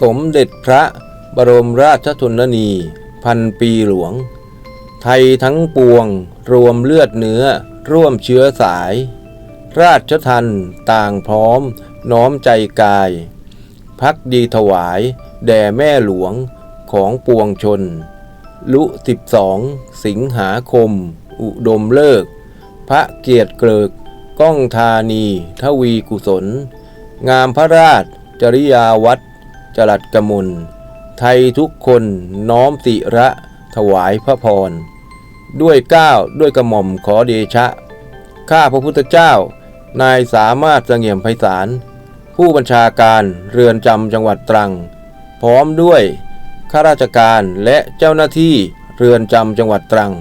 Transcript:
สมเด็จพระบรมราชชนนี พันปีหลวง ไทยทั้งปวงรวมเลือดเนื้อ ร่วมเชื้อสาย ราชทันต่างพร้อม น้อมใจกาย พักดีถวาย แด่แม่หลวงของปวงชน ลุ12สิงหาคม อุดมเลิก พระเกียรติเกริก ก้องธานี ทวีกุศล งามพระราชจริยาวัด จรัสกมลไทยทุกคนน้อมติระถวายพระพร ด้วยก้าวด้วยกระหม่อมขอเดชะ ข้าพระพุทธเจ้า นายสามารถเสงี่ยมไพศาล ผู้บัญชาการเรือนจำจังหวัดตรัง พร้อมด้วยข้าราชการและเจ้าหน้าที่เรือนจำจังหวัดตรัง